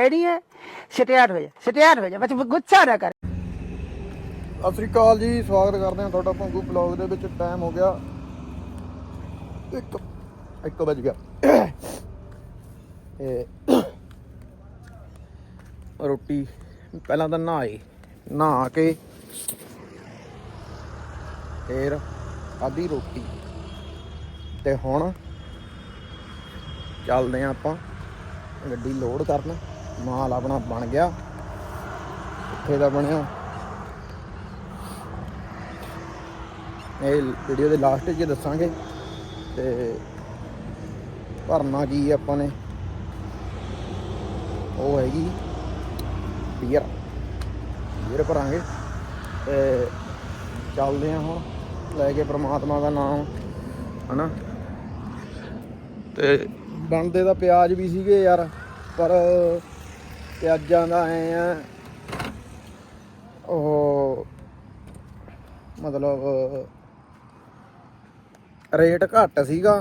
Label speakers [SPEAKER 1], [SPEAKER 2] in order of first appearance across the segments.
[SPEAKER 1] Ready ਹੈ? Start ਹੋ ਜਾ ਸਟਾਰਟ ਹੋ ਜਾ ਬਸ ਗੁੱਸਾ ਨਾ ਕਰ।
[SPEAKER 2] ਸਤਿ ਸ੍ਰੀ ਅਕਾਲ ਜੀ, ਸਵਾਗਤ ਕਰਦੇ ਹਾਂ ਤੁਹਾਡਾ ਭੰਗੂ ਬਲੌਗ ਦੇ ਵਿੱਚ ਟਾਈਮ ਹੋ ਗਿਆ 1 1 ਵਜ ਗਿਆ। ਤੇ ਰੋਟੀ ਪਹਿਲਾਂ ਤਾਂ ਨਹਾਏ ਨਹਾ ਕੇ ਫੇਰ ਆਦੀ ਰੋਟੀ। ਤੇ ਹੁਣ ਚੱਲਦੇ ਆ ਆਪਾਂ ਗੱਡੀ ਲੋਡ ਕਰਨ। ਮਾਲ ਆਪਣਾ ਬਣ ਗਿਆ। ਇੱਥੇ ਦਾ ਬਣਿਆ। ਇਹ ਵੀਡੀਓ ਦੇ ਲਾਸਟ 'ਚ ਦੱਸਾਂਗੇ। ਤੇ ਭਰਨਾ ਕੀ ਹੈ ਆਪਾਂ ਨੇ? ਉਹ ਹੈਗੀ ਬੀਅਰ ਬੀਅਰ ਭਰਾਂਗੇ। ਤੇ ਚੱਲਦੇ ਹਾਂ ਹੁਣ। ਲੈ ਕੇ ਪ੍ਰਮਾਤਮਾ ਦਾ ਨਾਮ। ਹਨਾ? ਤੇ ਬਣਦੇ ਤਾਂ ਪਿਆਜ਼ ਵੀ ਸੀਗੇ ਯਾਰ ਪਰ ਪਿਆਜ਼ਾਂ ਦਾ ਐ ਆ ਉਹ ਮਤਲਬ ਰੇਟ ਘੱਟ ਸੀਗਾ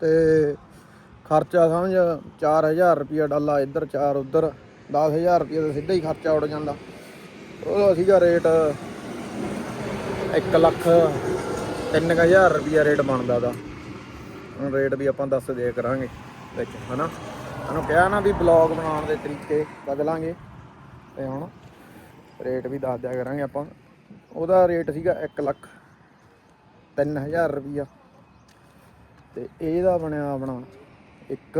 [SPEAKER 2] ਤੇ ਖਰਚਾ ਸਮਝ 4000 ਰੁਪਿਆ ਡਾਲਾ ਇੱਧਰ 4 ਉੱਧਰ 10000 ਰੁਪਿਆ ਦਾ ਸਿੱਧਾ ਹੀ ਖਰਚਾ ਉੱਡ ਜਾਂਦਾ। ਉਹਦਾ ਸੀਗਾ ਰੇਟ 1 ਲੱਖ 3000 ਰੁਪਿਆ ਰੇਟ ਬਣਦਾ ਦਾ। ਰੇਟ ਵੀ ਆਪਾਂ ਦੱਸ ਦਿਆ ਕਰਾਂਗੇ ਵਿੱਚ, ਹਨਾ? ਤੁਹਾਨੂੰ ਕਿਹਾ ਨਾ ਵੀ ਬਲੌਗ ਬਣਾਉਣ ਦੇ ਤਰੀਕੇ ਬਦਲਾਂਗੇ। ਤੇ ਹੁਣ ਰੇਟ ਵੀ ਦੱਸ ਦਿਆ ਕਰਾਂਗੇ ਆਪਾਂ। ਉਹਦਾ ਰੇਟ ਸੀਗਾ 1 ਲੱਖ 3000 ਰੁਪਿਆ ਤੇ ਇਹਦਾ ਬਣਿਆ ਆਪਣਾ 1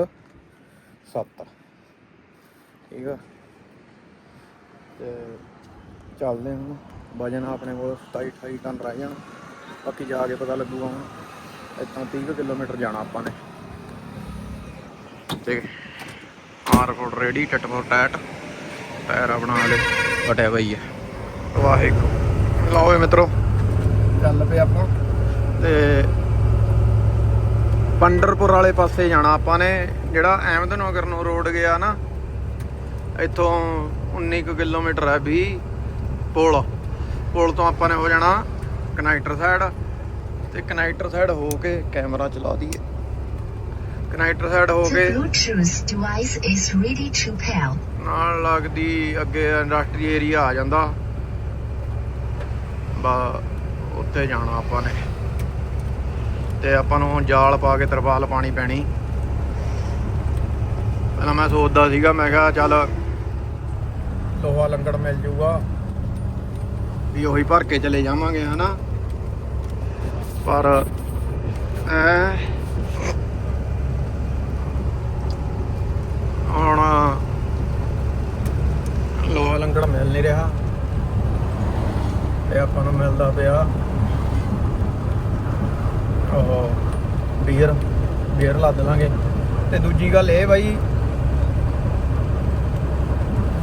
[SPEAKER 2] 7 ਠੀਕ ਆ। ਤੇ ਚੱਲਦੇ ਹਾਂ ਹੁਣ। ਵਜਨ ਆਪਣੇ ਕੋਲ 27 28 ਟਨ ਰਹਿ ਜਾਣਾ। ਬਾਕੀ ਜਾ ਕੇ ਪਤਾ ਲੱਗੂਗਾ ਹੁਣ। ਇੱਥੋਂ 30 ਕੁ ਕਿਲੋਮੀਟਰ ਜਾਣਾ ਆਪਾਂ ਨੇ। ਤੇ ਆਰ ਫੋਰ ਰੈਡੀ ਟੱਟ ਫੋਰ ਟੈਟ ਟਾਇਰ ਆਪਣਾ ਹਲੇ ਫਟਿਆ ਪਈ ਹੈ ਵਾਹਿਗੁਰੂ ਲਓ ਮਿੱਤਰੋ। ਚੱਲ ਪਏ ਆਪਾਂ। ਤੇ ਪੰਡਰਪੁਰ ਵਾਲੇ ਪਾਸੇ ਜਾਣਾ ਆਪਾਂ ਨੇ ਜਿਹੜਾ ਅਹਿਮਦਨਗਰ ਨੂੰ ਰੋਡ ਗਿਆ ਨਾ ਇੱਥੋਂ 19 ਕੁ ਕਿਲੋਮੀਟਰ ਹੈ ਵੀ ਪੁਲ। ਪੁਲ ਤੋਂ ਆਪਾਂ ਨੇ ਹੋ ਜਾਣਾ ਕਨੈਕਟਰ ਸਾਈਡ ਤੇ ਕਨੈਕਟਰ ਸਾਈਡ ਹੋ ਕੇ ਕੈਮਰਾ ਚਲਾ ਦਈਏ। ਕਨੈਕਟਰ ਸਾਈਡ ਹੋ ਕੇ. ਨਾਲ ਲੱਗਦੀ ਅੱਗੇ ਇੰਡਸਟਰੀ ਏਰੀਆ ਆ ਜਾਂਦਾ। ਬਾ ਉੱਥੇ ਜਾਣਾ ਆਪਾਂ ਨੇ। ਤੇ ਆਪਾਂ ਨੂੰ ਜਾਲ ਪਾ ਕੇ ਤਰਪਾਲ ਪਾਣੀ ਪੈਣੀ। ਪਹਿਲਾਂ ਮੈਂ ਸੋਚਦਾ ਸੀਗਾ ਮੈਂ ਕਿਹਾ ਚੱਲ ਲੋਹਾ ਲੰਗੜ ਮਿਲ ਜੂਗਾ। ਵੀ ਉਹੀ ਭਰ ਕੇ ਚਲੇ ਜਾਵਾਂਗੇ ਹਨਾ? ਪਰ ਐ ਹੁਣ ਲੋਹਾ ਲੰਗੜ ਮਿਲ ਨਹੀਂ ਰਿਹਾ। ਤੇ ਆਪਾਂ ਨੂੰ ਮਿਲਦਾ ਪਿਆ। ਉਹ ਬੀਅਰ ਬੀਅਰ ਲੱਦ ਲਾਂਗੇ। ਤੇ ਦੂਜੀ ਗੱਲ ਇਹ ਬਾਈ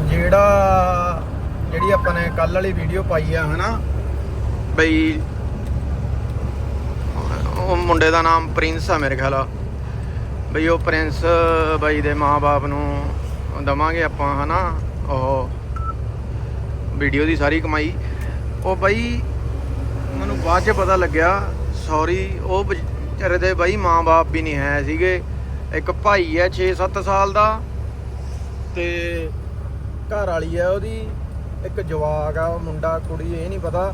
[SPEAKER 2] ਜਿਹੜਾ ਜਿਹੜੀ ਆਪਾਂ ਨੇ ਕੱਲ ਵਾਲੀ ਵੀਡੀਓ ਪਾਈ ਆ ਹਨਾ? ਬਈ ਉਹ ਮੁੰਡੇ ਦਾ ਨਾਮ ਪ੍ਰਿੰਸ ਆ ਮੇਰੇ ਖਿਆਲ ਆ। ਬਈ ਉਹ ਪ੍ਰਿੰਸ, ਬਾਈ ਦੇ ਮਾਪੇ ਨੂੰ ਦਵਾਂਗੇ ਆਪਾਂ, ਹਨਾ? ਉਹ ਵੀਡੀਓ ਦੀ ਸਾਰੀ ਕਮਾਈ। ਉਹ ਬਾਈ ਮੈਨੂੰ ਬਾਅਦ ਚ ਪਤਾ ਲੱਗਿਆ ਸੌਰੀ ਉਹ ਵਿਚਾਰੇ ਦੇ ਬਾਈ ਮਾਂ-ਬਾਪ ਵੀ ਨਹੀਂ ਹੈ ਸੀਗੇ। ਇੱਕ ਭਾਈ ਹੈ 6-7 ਸਾਲ ਦਾ ਤੇ ਘਰ ਵਾਲੀ ਹੈ ਉਹਦੀ। ਇੱਕ ਜਵਾਕ ਆ, ਉਹ ਮੁੰਡਾ, ਕੁੜੀ, ਇਹ ਨਹੀਂ ਪਤਾ।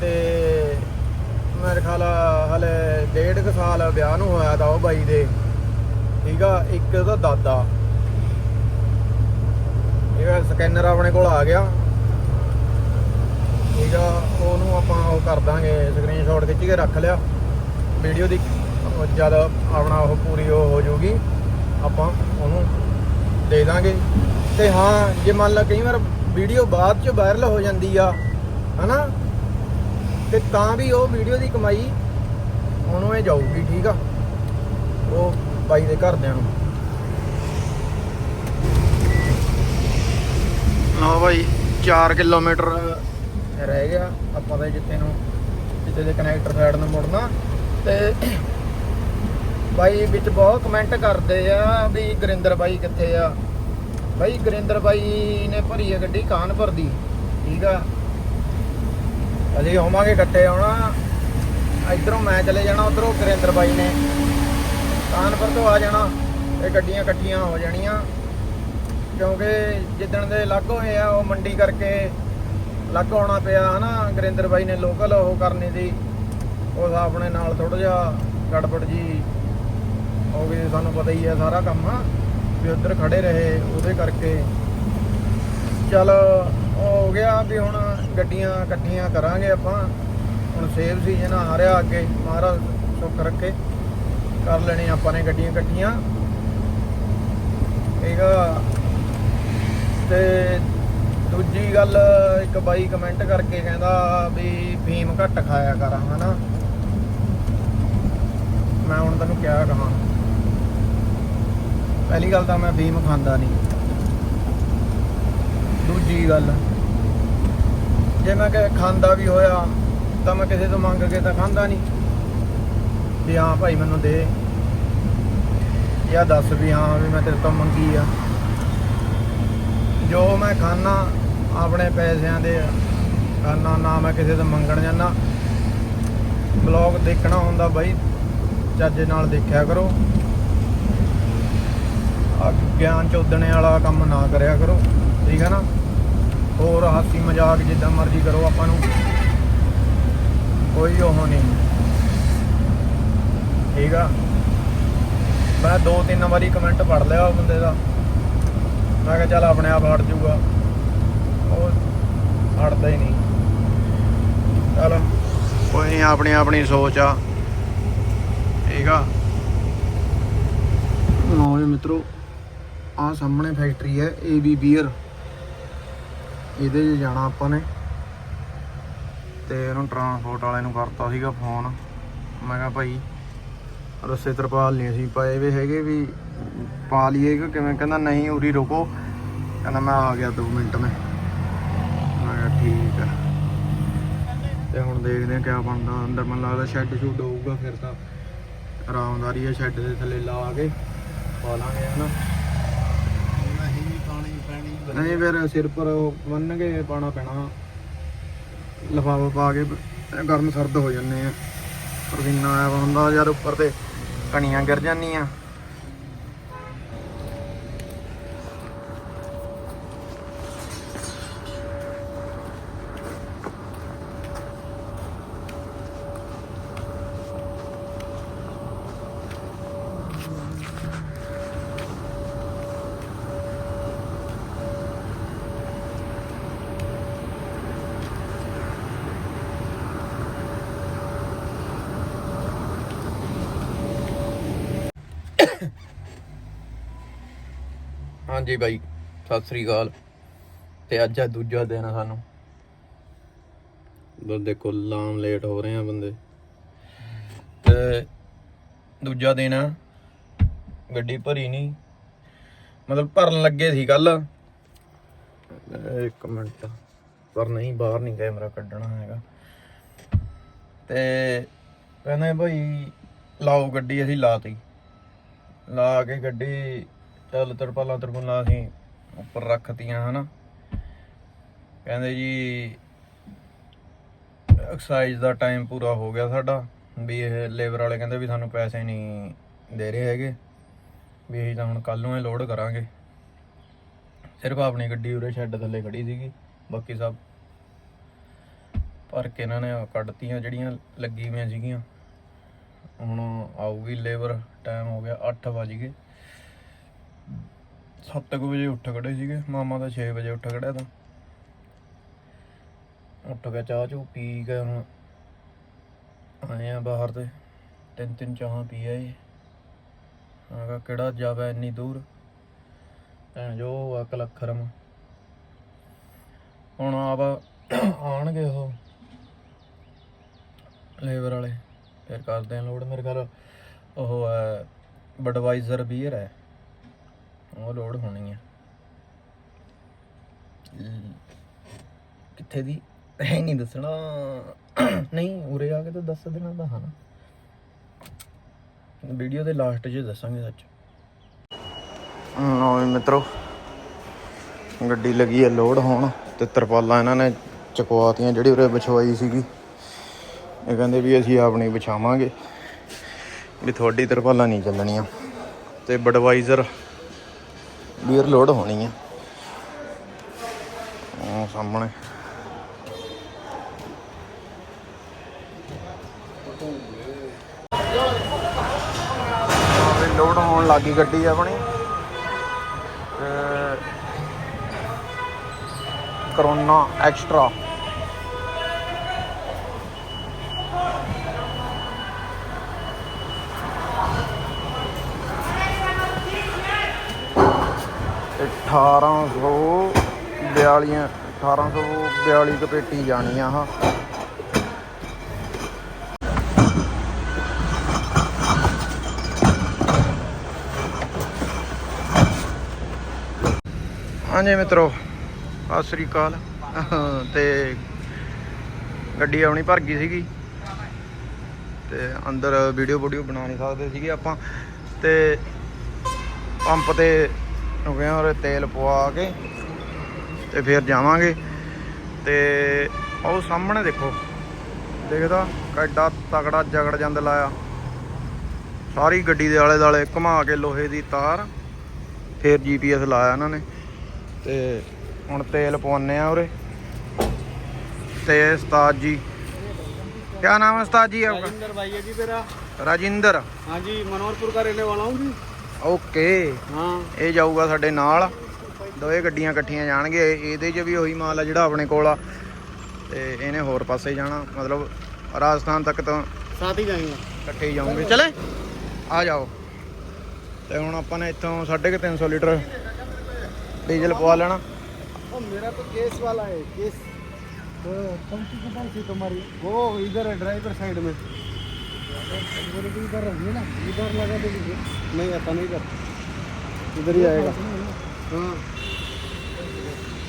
[SPEAKER 2] ਤੇ ਮੇਰੇ ਖਿਆਲ ਆ, ਹਲੇ ਡੇਢ ਕੁ ਸਾਲ ਵਿਆਹ ਨੂੰ ਹੋਇਆ ਤਾਂ ਉਹ ਬਾਈ ਦੇ। ਠੀਕ ਆ, ਇੱਕ ਉਹਦਾ ਦਾਦਾ। ਇਹ ਸਕੈਨਰ ਆਪਣੇ ਕੋਲ ਆ ਗਿਆ। ਠੀਕ ਆ, ਉਹਨੂੰ ਆਪਾਂ ਉਹ ਕਰ ਦਾਂਗੇ ਸਕਰੀਨਸ਼ਾਟ ਖਿੱਚ ਕੇ ਰੱਖ ਲਿਆ। ਵੀਡੀਓ ਦੀ ਜਦ ਆਪਣਾ ਉਹ ਪੂਰੀ ਉਹ ਹੋ ਜਾਊਗੀ, ਆਪਾਂ ਉਹਨੂੰ ਦੇ ਦਾਂਗੇ। ਤੇ ਹਾਂ, ਜੇ ਮੰਨ ਲਾ ਕਈ ਵਾਰ ਵੀਡੀਓ ਬਾਅਦ ਚ ਵਾਇਰਲ ਹੋ ਜਾਂਦੀ ਆ, ਹਨਾ? ਤੇ ਤਾਂ ਵੀ ਉਹ ਵੀਡੀਓ ਦੀ ਕਮਾਈ ਉਹਨੂੰ ਇਹ ਜਾਊਗੀ, ਠੀਕ ਆ? ਉਹ ਬਾਈ ਦੇ ਘਰਦਿਆਂ ਨੂੰ। ਲਓ ਬਾਈ 4 ਕਿਲੋਮੀਟਰ ਰਹਿ ਗਿਆ। ਆਪਾਂ ਦੇ ਜਿੱਥੇ ਨੂੰ ਜਿੱਥੇ ਦੇ ਕਨੈਕਟਰ ਸਾਈਡ ਨੂੰ ਮੁੜਨਾ। ਤੇ ਬਾਈ ਵਿੱਚ ਬਹੁਤ ਕਮੈਂਟ ਕਰਦੇ ਆ ਵੀ ਗੁਰਿੰਦਰ ਬਾਈ ਕਿੱਥੇ ਆ। ਬਾਈ ਗੁਰਿੰਦਰ ਬਾਈ ਨੇ ਭਰੀ ਹੈ ਗੱਡੀ ਕਾਨਪੁਰ ਦੀ। ਠੀਕ ਆ। ਅਸੀਂ ਹੋਵਾਂਗੇ ਇਕੱਠੇ ਆਉਣਾ। ਇਧਰੋਂ ਮੈਂ ਚਲੇ ਜਾਣਾ ਉਧਰੋਂ ਗੁਰਿੰਦਰ ਬਾਈ ਨੇ। ਕਾਨਪੁਰ ਤੋਂ ਆ ਜਾਣਾ, ਇਹ ਗੱਡੀਆਂ ਇਕੱਠੀਆਂ ਹੋ ਜਾਣੀਆਂ। ਕਿਉਂਕਿ ਜਿੱਦਣ ਦੇ ਲੱਗ ਹੋਏ ਆ, ਉਹ ਮੰਡੀ ਕਰਕੇ ਲੱਗ ਹੋਣਾ ਪਿਆ, ਹਨਾ? ਗੁਰਿੰਦਰ ਬਾਈ ਨੇ ਲੋਕਲ ਉਹ ਕਰਨੀ ਸੀ। ਉਸ ਆਪਣੇ ਨਾਲ ਥੋੜਾ ਜਿਹਾ ਗੜਬੜ ਜੀ। ਹੋ ਗਈ ਸਾਨੂੰ ਪਤਾ ਹੀ ਹੈ ਸਾਰਾ ਕੰਮ, ਵੀ ਉੱਧਰ ਖੜੇ ਰਹੇ ਉਹਦੇ ਕਰਕੇ। ਚਲ ਹੋ ਗਿਆ ਵੀ ਹੁਣ ਗੱਡੀਆਂ ਇਕੱਠੀਆਂ ਕਰਾਂਗੇ ਆਪਾਂ। ਹੁਣ ਸੇਵ ਸੀਜ਼ਨ ਆ ਰਿਹਾ ਅੱਗੇ, ਮਹਾਰਾਜ ਸੁੱਖ ਰੱਖੇ। ਕਰ ਲੈਣੇ, ਆਪਾਂ ਨੇ ਗੱਡੀਆਂ ਇਕੱਠੀਆਂ ਠੀਕ ਆ। ਤੇ ਦੂਜੀ ਗੱਲ, ਇੱਕ ਬਾਈ ਕਮੈਂਟ ਕਰਕੇ ਕਹਿੰਦਾ ਵੀ ਫੀਮ ਘੱਟ ਖਾਇਆ ਕਰ, ਹਨਾ? ਮੈਂ ਹੁਣ ਤੈਨੂੰ ਕਿਹਾ ਕਹਾਂ। ਪਹਿਲੀ ਗੱਲ ਤਾਂ ਮੈਂ ਫੀਮ ਖਾਂਦਾ ਨਹੀਂ। ਦੂਜੀ ਗੱਲ, ਜੇ ਮੈਂ ਕਿ ਖਾਂਦਾ ਵੀ ਹੋਇਆ, ਤਾਂ ਮੈਂ ਕਿਸੇ ਤੋਂ ਮੰਗ ਕੇ ਤਾਂ ਖਾਂਦਾ ਨਹੀਂ। ਵੀ ਹਾਂ ਭਾਈ ਮੈਨੂੰ ਦੇ। ਜਾਂ ਦੱਸ ਵੀ ਹਾਂ ਵੀ ਮੈਂ ਤੇਰੇ ਤੋਂ ਮੰਗੀ ਆ। ਜੋ ਮੈਂ ਖਾਣਾ ਆਪਣੇ ਪੈਸਿਆਂ ਦੇ ਖਾਣਾ ਨਾ ਮੈਂ ਕਿਸੇ ਤੋਂ ਮੰਗਣ ਜਾਂਦਾ। ਬਲੌਗ ਦੇਖਣਾ ਹੁੰਦਾ ਬਾਈ, ਚੱਜ ਨਾਲ ਦੇਖਿਆ ਕਰੋ। ਆ ਗਿਆਨ ਚੋਦਣੇ ਵਾਲਾ ਕੰਮ ਨਾ ਕਰਿਆ ਕਰੋ, ਠੀਕ ਹੈ ਨਾ? ਹੋਰ ਹਾਸੀ ਮਜ਼ਾਕ ਜਿੱਦਾਂ ਮਰਜ਼ੀ ਕਰੋ ਆਪਾਂ ਨੂੰ। ਕੋਈ ਉਹ ਨਹੀਂ। ਠੀਕ ਆ। ਮੈਂ ਦੋ ਤਿੰਨ ਵਾਰੀ ਕਮੈਂਟ ਪੜ ਲਿਆ ਉਹ ਬੰਦੇ ਦਾ। ਮੈਂ ਕਿਹਾ ਚੱਲ ਆਪਣੇ ਆਪ ਹਟ ਜਾਊਗਾ। ਉਹ ਹਟਦਾ ਹੀ ਨਹੀਂ। ਚਲ। ਕੋਈ ਨਹੀਂ, ਆਪਣੀ ਆਪਣੀ ਸੋਚ ਆ। ਠੀਕ ਆ। ਲਓ ਜੀ ਮਿੱਤਰੋ ਆ ਸਾਹਮਣੇ ਫੈਕਟਰੀ ਹੈ ਏਬੀ ਬੀਅਰ ਇਹਦੇ 'ਚ ਜਾਣਾ ਆਪਾਂ ਨੇ। ਤੇ ਇਹਨੂੰ ਟਰਾਂਸਪੋਰਟ ਵਾਲੇ ਨੂੰ ਕਰਤਾ ਸੀਗਾ ਫੋਨ ਮੈਂ ਕਿਹਾ ਭਾਈ ਰਸੇ ਤਰਪਾਲ ਨਹੀਂ ਅਸੀਂ ਪਾਏ ਵੇ ਹੈਗੇ ਵੀ ਪਾ ਲਈਏ ਕਿ ਕਿਵੇਂ? ਕਹਿੰਦਾ ਨਹੀਂ, ਉਰੀ ਰੁਕੋ। ਕਹਿੰਦਾ ਮੈਂ ਆ ਗਿਆ 2 ਮਿੰਟ ਮੈਂ। ਮੈਂ ਕਿਹਾ ਠੀਕ ਆ। ਤੇ ਹੁਣ ਦੇਖਦੇ ਆ ਕਿਆ ਬਣਦਾ। ਅੰਦਰ ਮੈਨੂੰ ਲੱਗਦਾ ਸ਼ੈੱਡ ਸ਼ੁੱਡ ਹੋਊਗਾ ਫਿਰ ਤਾਂ ਆਰਾਮਦਾਰੀ ਹੈ ਸ਼ੈੱਡ ਦੇ ਥੱਲੇ ਲਾ ਕੇ ਪਾ ਲਾਂਗੇ ਹਨਾ
[SPEAKER 3] ਨਹੀਂ ਪਾਣੀ ਪੈਣੀ
[SPEAKER 2] ਨਹੀਂ, ਫਿਰ ਸਿਰ ਪਰ ਉਹ ਬੰਨ ਕੇ ਪਾਣਾ ਪੈਣਾ। ਲਫਾਫਾ ਪਾ ਕੇ ਗਰਮ ਸਰਦ ਹੋ ਜੰਨੇ ਆ। ਪਰਦੀਨਾ ਆਇਆ ਵਾ ਹੁੰਦਾ ਯਾਰ ਉੱਪਰ ਤੇ। ਕਣੀਆਂ ਗਿਰ ਜਾਂਦੀਆਂ। ਹਾਂਜੀ ਬਾਈ, ਸਤਿ ਸ੍ਰੀ ਅਕਾਲ। ਤੇ ਅੱਜ ਆ ਦੂਜਾ ਦਿਨ ਆ ਸਾਨੂੰ। ਬਸ ਦੇਖੋ, ਲਾਮ ਲੇਟ ਹੋ ਰਹੇ ਆ ਬੰਦੇ। ਤੇ ਦੂਜਾ ਦਿਨ ਆ, ਗੱਡੀ ਭਰੀ ਨਹੀਂ ਮਤਲਬ ਭਰਨ ਲੱਗੇ ਸੀ ਕੱਲ ਇੱਕ ਮਿੰਟ, ਪਰ ਨਹੀਂ, ਬਾਹਰ ਨਹੀਂ ਕੈਮਰਾ ਕੱਢਣਾ ਹੈਗਾ। ਤੇ ਕਹਿੰਦੇ ਭਾਈ ਲਾਓ ਗੱਡੀ, ਅਸੀਂ ਲਾਤੀ ਲਾ ਕੇ ਗੱਡੀ ਚੱਲ ਤਰਪਾਲਾਂ ਤਰਪਾਲਾਂ ਅਸੀਂ ਉੱਪਰ ਰੱਖਤੀਆਂ, ਹਨਾ। ਕਹਿੰਦੇ ਜੀ ਐਕਸਾਈਜ਼ ਦਾ ਟਾਈਮ ਪੂਰਾ ਹੋ ਗਿਆ ਸਾਡਾ। ਵੀ ਇਹ ਲੇਬਰ ਵਾਲੇ ਕਹਿੰਦੇ ਵੀ ਸਾਨੂੰ ਪੈਸੇ ਨਹੀਂ ਦੇ ਰਹੇ ਹੈਗੇ। ਵੀ ਅਸੀਂ ਤਾਂ ਹੁਣ ਕੱਲ ਨੂੰ ਇਹ ਲੋਡ ਕਰਾਂਗੇ। ਸਿਰਫ ਆਪਣੀ ਗੱਡੀ ਉਰੇ ਸ਼ੈੱਡ ਥੱਲੇ ਖੜੀ ਸੀਗੀ, ਬਾਕੀ ਸਭ ਭਰ ਕੇ ਇਹਨਾਂ ਨੇ ਕੱਢਤੀਆਂ ਜਿਹੜੀਆਂ ਲੱਗੀ ਹੋਈਆਂ ਸੀਗੀਆਂ। ਹੁਣ ਆਊਗੀ ਲੇਬਰ ਟਾਈਮ ਹੋ ਗਿਆ 8 ਵਜ ਗਏ। 7 ਵਜੇ ਉੱਠ ਖੜੇ ਸੀਗੇ, ਮਾਮਾ ਤਾਂ 6 ਵਜੇ ਉੱਠ ਖੜਿਆ ਤਾਂ। ਉੱਠ ਕੇ ਚਾਹ ਚੂ ਪੀ ਕੇ ਹੁਣ। ਆਏ ਆ ਬਾਹਰ ਤੇ, ਤਿੰਨ ਤਿੰਨ ਚਾਹਾਂ ਪੀ ਆਏ। ਆਗਾ ਕਿਹੜਾ ਜਾਵੇ ਇੰਨੀ ਦੂਰ? ਭੈਣ ਜੋ, ਅਕ ਲੱਖਰਮ। ਹੁਣ ਆਪ ਆਣਗੇ ਉਹ ਲੇਬਰ ਵਾਲੇ। ਫਿਰ ਕਰਦੇ ਆ ਲੋਡ ਮੇਰੇ ਘਰ ਉਹ ਹੈ ਬਡਵਾਈਜ਼ਰ ਬੀਅਰ ਹੈ। ਉਹ ਲੋਡ ਹੋਣੀ ਹੈ। ਕਿੱਥੇ ਦੀ? ਹੈ ਨਹੀਂ ਦੱਸਣਾ। ਨਹੀਂ, ਉਰੇ ਆ ਕੇ ਤਾਂ ਦੱਸ ਦੇਣਾ ਤਾਂ ਹਾਂ ਵੀਡੀਓ ਦੇ ਲਾਸਟ 'ਚ ਦੱਸਾਂਗੇ ਸੱਚ। ਲਓ ਮਿੱਤਰੋ, ਗੱਡੀ ਲੱਗੀ ਹੈ ਲੋਡ ਹੋਣ ਤੇ ਤਰਪਾਲਾਂ ਇਹਨਾਂ ਨੇ ਚਕਵਾਤੀਆਂ ਜਿਹੜੀ ਉਰੇ ਵਿਛਵਾਈ ਸੀਗੀ। ਇਹ ਕਹਿੰਦੇ ਵੀ ਅਸੀਂ ਆਪਣੀ ਵਿਛਾਵਾਂਗੇ ਵੀ ਤੁਹਾਡੀ ਤਰਪਾਲਾਂ ਨਹੀਂ ਚੱਲਣੀਆਂ ਤੇ ਬਡਵਾਈਜ਼ਰ ਬੀਅਰ ਲੋਡ ਹੋਣੀ ਹੈ ਸਾਹਮਣੇ। ਵੀ ਲੋਡ ਹੋਣ ਲੱਗੀ ਗੱਡੀ ਆਪਣੀ। Corona extra. ਅਠਾਰਾਂ ਸੌ ਬਿਆਲੀਆਂ, ਅਠਾਰਾਂ ਸੌ ਬਿਆਲੀ ਕੁ ਜਾਣੀ ਆ ਹਾਂ ਹਾਂਜੀ ਮਿੱਤਰੋ, ਸਤਿ ਸ੍ਰੀ ਅਕਾਲ। ਤੇ ਗੱਡੀ ਆਉਣੀ ਭਰ ਗਈ ਸੀਗੀ। ਤੇ ਅੰਦਰ ਵੀਡੀਓ ਵੀਡੀਓ ਬਣਾ ਨਹੀਂ ਸਕਦੇ ਸੀਗੇ ਆਪਾਂ। ਤੇ ਪੰਪ ਤੇ ਰੁਕੇ ਔਰ ਤੇਲ ਪਵਾ ਕੇ ਤੇ ਫਿਰ ਜਾਵਾਂਗੇ ਤੇ ਉਹ ਸਾਹਮਣੇ ਦੇਖੋ ਦੇਖਦਾ ਕਿੱਡਾ ਤਕੜਾ ਜਗੜ ਜੰਦ ਲਾਇਆ ਸਾਰੀ ਗੱਡੀ ਦੇ ਆਲੇ ਦਾਲੇ ਘੁਮਾ ਕੇ ਲੋਹੇ ਦੀ ਤਾਰ ਫਿਰ ਜੀਪੀਐਸ ਲਾਇਆ ਇਹਨਾਂ ਨੇ ਤੇ ਹੁਣ ਤੇਲ ਪਵਾਉਂਦੇ ਆ ਉਰੇ ਤੇ ਉਸਤਾਦ ਜੀ क्या नाम है उस्ताद जी आपका
[SPEAKER 3] राजेंद्र भाई है जी मेरा
[SPEAKER 2] राजिंदर
[SPEAKER 3] हाँ जी मनोहरपुर का रहने वाला हूँ जी
[SPEAKER 2] ਓਕੇ
[SPEAKER 3] हाँ
[SPEAKER 2] ਇਹ ਜਾਊਗਾ ਸਾਡੇ ਨਾਲ ਦੋਏ ਗੱਡੀਆਂ ਇਕੱਠੀਆਂ ਜਾਣਗੇ ਇਹਦੇ 'ਚ ਵੀ ਉਹੀ ਮਾਲ ਆ ਜਿਹੜਾ ਆਪਣੇ ਕੋਲ ਆ ਤੇ ਇਹਨੇ ਹੋਰ ਪਾਸੇ ਜਾਣਾ ਮਤਲਬ ਰਾਜਸਥਾਨ ਤੱਕ ਤਾਂ
[SPEAKER 3] साथ ही जाएंगे
[SPEAKER 2] ਇਕੱਠੇ ਹੀ ਜਾਓਗੇ ਚਲੇ ਆ ਜਾਓ ਤੇ ਹੁਣ ਆਪਾਂ ਨੇ ਇੱਥੋਂ 350 ਲੀਟਰ ਡੀਜ਼ਲ ਪਵਾ ਲੈਣਾ
[SPEAKER 3] ओ मेरा तो केस वाला है केस तो कौन सी दुकान थी तुम्हारी वो इधर है ड्राइवर साइड में बोले कि इधर रहिए ना इधर लगा दे दीजिए नहीं आता नहीं इधर इधर ही आएगा हाँ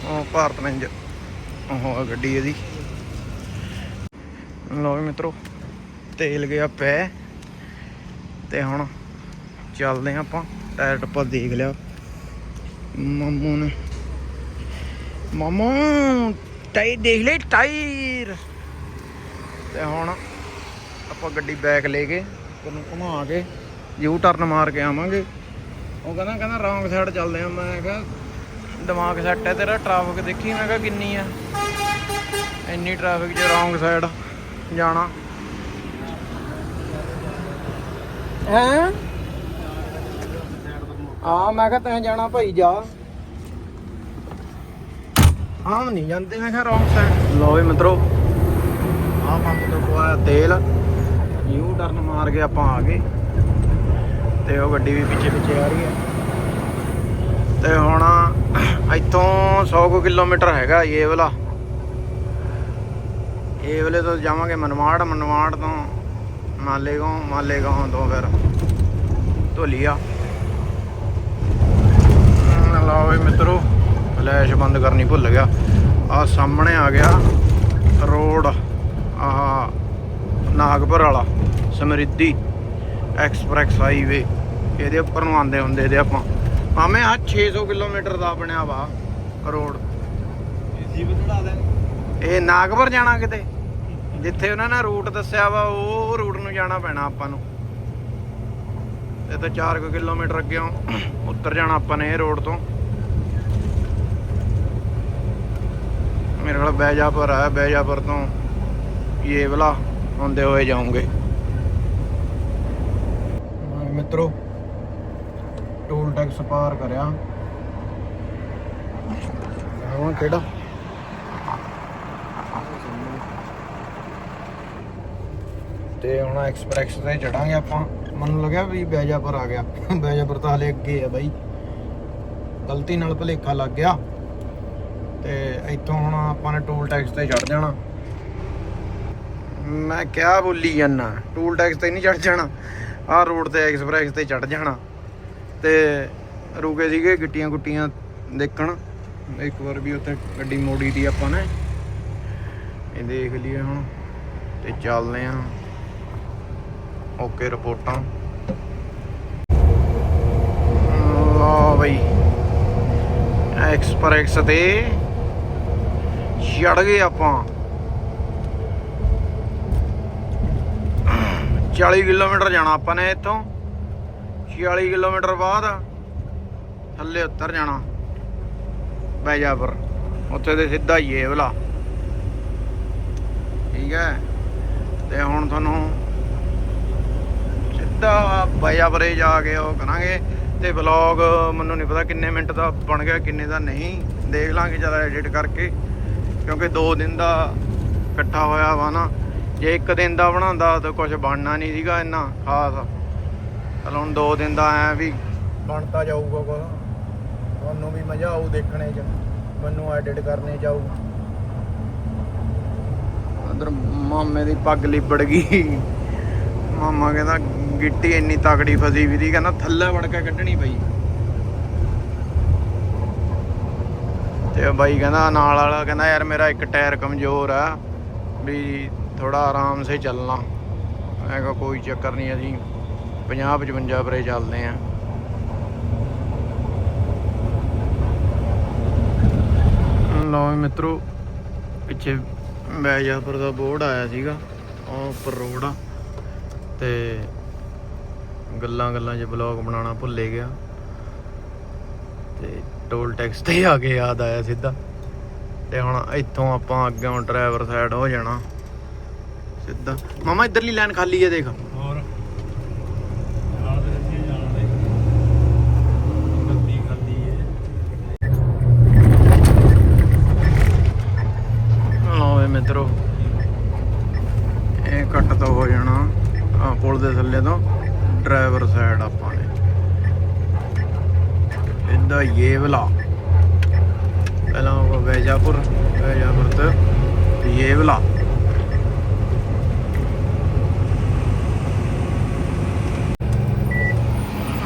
[SPEAKER 2] ਉਹ ਭਾਰਤ ਨੇ ਇੰਜ ਉਹ ਆ ਗੱਡੀ ਇਹਦੀ ਲਓ ਵੀ ਮਿੱਤਰੋ ਤੇਲ ਗਿਆ ਪੈ ਤੇ ਹੁਣ ਚੱਲਦੇ ਹਾਂ ਆਪਾਂ ਟਾਇਰ ਟੱਪਾ ਦੇਖ ਲਿਆ ਮਾਮੂ ਨੇ ਮਾਮੂ ਟਾਇਰ ਦੇਖ ਲੈ ਟਾਇਰ ਤੇ ਹੁਣ ਆਪਾਂ ਗੱਡੀ ਬੈਕ ਲੈ ਕੇ ਤੈਨੂੰ ਘੁਮਾ ਕੇ ਯੂ ਟਰਨ ਮਾਰ ਕੇ ਆਵਾਂਗੇ। ਉਹ ਕਹਿੰਦਾ ਕਹਿੰਦਾ ਰੌਂਗ ਸਾਈਡ ਚੱਲਦੇ ਆ। ਮੈਂ ਕਿਹਾ, ਦਿਮਾਗ ਸੈੱਟ ਹੈ ਤੇਰਾ ਟ੍ਰੈਫਿਕ ਦੇਖੀ? ਮੈਂ ਕਿਹਾ, ਕਿੰਨੀ ਆ? ਇੰਨੀ ਟ੍ਰੈਫਿਕ 'ਚ ਰੌਂਗ ਸਾਈਡ ਜਾਣਾ। ਹੈ? ਆ ਮੈਂ ਕਿਹਾ, ਤੈਂ ਜਾਣਾ ਭਾਈ, ਜਾ। ਆਮ ਨਹੀਂ ਜਾਂਦੇ, ਮੈਂ ਕਿਹਾ ਰੌਂਗ ਸਾਈਡ ਲੋ ਵੀ ਮਿੱਤਰੋ ਆ ਪੰਪ ਤੋਂ ਪਵਾਇਆ ਤੇਲ। ਯੂ ਟਰਨ ਮਾਰ ਕੇ ਆਪਾਂ ਆ ਗਏ। ਤੇ ਉਹ ਗੱਡੀ ਵੀ ਪਿੱਛੇ ਪਿੱਛੇ ਆ ਰਹੀ ਹੈ। ਤੇ ਹੁਣ ਇੱਥੋਂ 100 ਕੁ ਕਿਲੋਮੀਟਰ ਹੈਗਾ ਇਹ ਵਾਲਾ। ਇਹ ਵਾਲੇ ਤੋਂ ਜਾਵਾਂਗੇ ਮਨਵਾੜ ਮਨਵਾੜ ਤੋਂ ਮਾਲੇਗਾਉਂ ਮਾਲੇਗਾਉਂ ਤੋਂ ਫਿਰ ਧੋਲੀਆ। ਹਮ, ਲਓ ਵੀ ਮਿੱਤਰੋ ਫਲੈਸ਼ ਬੰਦ ਕਰਨੀ ਭੁੱਲ ਗਿਆ। ਆ ਸਾਹਮਣੇ ਆ ਗਿਆ ਰੋਡ ਆਹ ਨਾਗਪੁਰ ਵਾਲਾ, ਸਮਰਿੱਧੀ ਐਕਸਪ੍ਰੈਸ ਹਾਈਵੇ। ਇਹਦੇ ਉੱਪਰ ਨੂੰ ਆਂਦੇ ਹੁੰਦੇ ਤੇ ਆਪਾਂ। ਭਾਵੇਂ ਆ 600 ਕਿਲੋਮੀਟਰ ਦਾ ਬਣਿਆ ਵਾ ਰੋਡ। ਇਹ ਨਾਗਪੁਰ ਜਾਣਾ ਕਿਤੇ? ਜਿੱਥੇ ਉਹਨਾਂ ਨੇ ਰੂਟ ਦੱਸਿਆ ਵਾ, ਉਹ ਰੂਟ ਨੂੰ ਜਾਣਾ ਪੈਣਾ ਆਪਾਂ ਨੂੰ। ਇਹ ਤਾਂ 4 ਕਿਲੋਮੀਟਰ ਅੱਗੇ ਉੱਤਰ ਜਾਣਾ ਆਪਾਂ ਨੇ ਇਹ ਰੋਡ ਤੋਂ। ਮੇਰੇ ਕੋਲ ਬੈਜਾਪੁਰ ਆ ਬੈਜਾਪੁਰ ਤੋਂ ਇਹ ਵਾਲਾ। ਹੁੰਦੇ ਹੋਏ ਜਾਉਂਗੇ ਮਿੱਤਰੋ ਟੋਲ ਟੈਕਸ ਪਾਰ ਕਰਿਆ। ਹੁਣ ਕਿਹੜਾ? ਤੇ ਹੁਣ ਐਕਸਪ੍ਰੈਸ ਤੇ ਚੜਾਂਗੇ ਆਪਾਂ। ਮੈਨੂੰ ਲੱਗਿਆ ਵੀ ਬੈਜਾਪੁਰ ਆ ਗਿਆ। ਬੈਜਾਪੁਰ ਤਾਂ ਹਲੇ ਅੱਗੇ ਆ ਬਾਈ। ਗਲਤੀ ਨਾਲ ਭਲੇਖਾ ਲੱਗ ਗਿਆ। ਤੇ ਇੱਥੋਂ ਹੁਣ ਆਪਾਂ ਨੇ ਟੋਲ ਟੈਕਸ ਤੇ ਚੜ ਜਾਣਾ। ਮੈਂ ਕਿਹਾ ਬੋਲੀ ਜਾਂਦਾ ਟੂਲ ਟੈਕਸ ਤੇ ਨਹੀਂ ਚੜ ਜਾਣਾ, ਆਹ ਰੋਡ ਤੇ ਐਕਸਪ੍ਰੈਸ ਤੇ ਚੜ ਜਾਣਾ। ਤੇ ਰੁਕੇ ਸੀਗੇ ਗਿੱਟੀਆਂ ਗੁੱਟੀਆਂ ਦੇਖਣ, ਇੱਕ ਵਾਰ ਵੀ ਉੱਥੇ ਗੱਡੀ ਮੋੜੀ ਦੀ ਆਪਾਂ ਨੇ। ਇਹ ਦੇਖ ਲਈਏ ਹੁਣ, ਤੇ ਚੱਲਦੇ ਆਂ ਓਕੇ, ਰਿਪੋਰਟਾਂ। ਲਓ ਬਈ ਐਕਸਪ੍ਰੈਸ ਤੇ ਚੜ ਗਏ ਆਪਾਂ। 40 ਕਿਲੋਮੀਟਰ ਜਾਣਾ ਆਪਾਂ ਨੇ ਇੱਥੋਂ। 40 ਕਿਲੋਮੀਟਰ ਬਾਅਦ ਥੱਲੇ ਉੱਤਰ ਜਾਣਾ। ਬੈਜਾਪੁਰ। ਉੱਥੇ ਦੇ ਸਿੱਧਾ ਹੀ ਇਹ ਵਾਲਾ। ਠੀਕ ਹੈ। ਤੇ ਹੁਣ ਤੁਹਾਨੂੰ ਸਿੱਧਾ ਬਾਇਆਪਰੇ ਜਾ ਕੇ ਉਹ ਕਰਾਂਗੇ। ਤੇ ਵਲੌਗ ਮੈਨੂੰ ਨਹੀਂ ਪਤਾ ਕਿੰਨੇ ਮਿੰਟ ਦਾ ਬਣ ਗਿਆ, ਕਿੰਨੇ ਦਾ ਨਹੀਂ। ਦੇਖ ਲਾਂਗੇ ਜਦ ਐਡਿਟ ਕਰਕੇ। ਕਿਉਂਕਿ 2 ਦਿਨ ਦਾ ਇਕੱਠਾ ਹੋਇਆ ਵਾ ਨਾ। ਜੇ ਇੱਕ ਦਿਨ ਦਾ ਬਣਾਉਂਦਾ ਤਾਂ ਕੁਝ ਬਣਨਾ ਨਹੀਂ ਸੀਗਾ ਇੰਨਾ ਖਾਸ। ਚਲ ਹੁਣ 2 ਦਿਨ ਦਾ ਐ ਵੀ ਬਣਤਾ ਜਾਊਗਾ ਕੁਝ ਤੁਹਾਨੂੰ ਵੀ ਮਜ਼ਾ ਆਊ ਦੇਖਣੇ 'ਚ। ਮੈਨੂੰ ਐਡਿਟ ਕਰਨੇ 'ਚ ਉਧਰ ਮਾਮੇ ਦੀ ਪੱਗ ਲਿਬੜ ਗਈ। ਮਾਮਾ ਕਹਿੰਦਾ ਗਿੱਟੀ ਇੰਨੀ ਤਕੜੀ ਫਸੀ ਵੀ ਦੀ, ਕਹਿੰਦਾ ਥੱਲੇ ਵੜ ਕੇ ਕੱਢਣੀ ਪਈ। ਤੇ ਬਾਈ ਕਹਿੰਦਾ ਨਾਲ ਵਾਲਾ ਕਹਿੰਦਾ ਯਾਰ ਮੇਰਾ ਇੱਕ ਟਾਇਰ ਕਮਜ਼ੋਰ ਆ, ਵੀ ਥੋੜਾ ਆਰਾਮ ਸੇ ਚੱਲਣਾ। ਮੈਂ ਕਿਹਾ ਕੋਈ ਚੱਕਰ ਨਹੀਂ, ਅਸੀਂ 50 55 ਪਰੇ ਚੱਲਦੇ ਆ। ਲਓ ਵੀ ਮਿੱਤਰੋ, ਪਿੱਛੇ ਬੈਜਾਪੁਰ ਦਾ ਬੋਰਡ ਆਇਆ ਸੀਗਾ, ਉਹ ਉੱਪਰ ਰੋਡ ਆ। ਤੇ ਗੱਲਾਂ ਗੱਲਾਂ 'ਚ ਬਲੌਗ ਬਣਾਉਣਾ ਭੁੱਲੇ ਗਿਆ। ਤੇ ਟੋਲ ਟੈਕਸ ਤੇ ਆ ਕੇ ਯਾਦ ਆਇਆ ਸਿੱਧਾ। ਤੇ ਹੁਣ ਇੱਥੋਂ ਆਪਾਂ ਅੱਗੇੋਂ ਡਰਾਈਵਰ ਸਾਈਡ ਹੋ ਜਾਣਾ। ਸਿੱਧਾ। ਮਾਮਾ ਇਧਰਲੀ ਲਾਈਨ ਖਾਲੀ ਹੈ ਦੇਖ।
[SPEAKER 3] और ਨਾਲ ਦੇ ਰੱਖੀ ਜਾਣ ਦੇ ਗੱਦੀ ਖਾਲੀ ਹੈ
[SPEAKER 2] ਲਓ ਵੇ ਮਿੱਤਰੋ। ਇਹ ਕੱਟ ਤੋਂ ਹੋ ਜਾਣਾ। ਆ ਪੁਲ ਦੇ ਥੱਲੇ ਤੋਂ ਡਰਾਈਵਰ ਸਾਈਡ ਆਪਾਂ ਨੇ। ਇਦਾਂ ਇਹ ਵਾਲਾ ਪਹਿਲਾਂ ਉਹ ਵੈਜਾਪੁਰ ਵੈਜਾਪੁਰ ਤੇ ਇਹ ਵਾਲਾ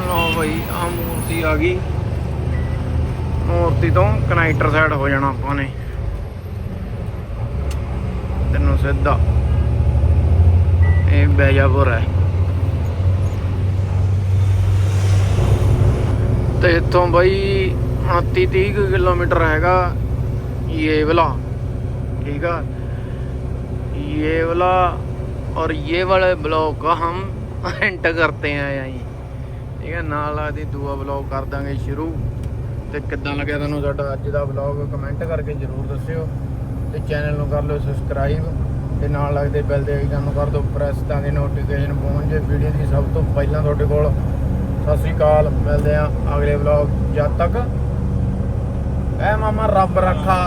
[SPEAKER 2] ਲਓ ਬਈ ਆ ਮੂਰਤੀ ਆ ਗਈ ਮੂਰਤੀ ਤੋਂ ਕਨੈਕਟਰ ਸਾਈਡ ਹੋ ਜਾਣਾ ਆਪਾਂ ਨੇ ਤੈਨੂੰ ਸਿੱਧਾ ਇਹ ਬੈਜਾਪੁਰ ਹੈ ਤੇ ਇੱਥੋਂ ਬਈ 29 30 ਕੁ ਕਿਲੋਮੀਟਰ ਹੈਗਾ ਇਹ ਵਾਲਾ ठीक है ये वाला और ये वाले ब्लॉग का हम एंड करते हैं यहीं ਠੀਕ ਹੈ, ਨਾਲ ਆਦੀ ਦੂਆ ਬਲੌਗ ਕਰ ਦਾਂਗੇ ਸ਼ੁਰੂ। ਤੇ ਕਿੱਦਾਂ ਲੱਗਿਆ ਤੁਹਾਨੂੰ ਸਾਡਾ ਅੱਜ ਦਾ ਬਲੌਗ ਕਮੈਂਟ ਕਰਕੇ ਜਰੂਰ ਦੱਸਿਓ। ਤੇ ਚੈਨਲ ਨੂੰ ਕਰ ਲਓ ਸਬਸਕ੍ਰਾਈਬ ਤੇ ਨਾਲ ਲੱਗਦੇ ਬੈਲ ਦੇ ਆਈਕਨ ਨੂੰ ਕਰ ਦਿਓ ਪ੍ਰੈਸ ਤਾਂ ਕਿ ਨੋਟੀਫਿਕੇਸ਼ਨ ਪਹੁੰਚ ਜੇ ਵੀਡੀਓ ਦੀ ਸਭ ਤੋਂ ਪਹਿਲਾਂ ਤੁਹਾਡੇ ਕੋਲ। ਸਤਿ ਸ੍ਰੀ ਅਕਾਲ, ਮਿਲਦੇ ਆ ਅਗਲੇ ਬਲੌਗ ਜਦ ਤੱਕ। ਐ ਮਾਮਾ, ਰੱਬ ਰੱਖਾ।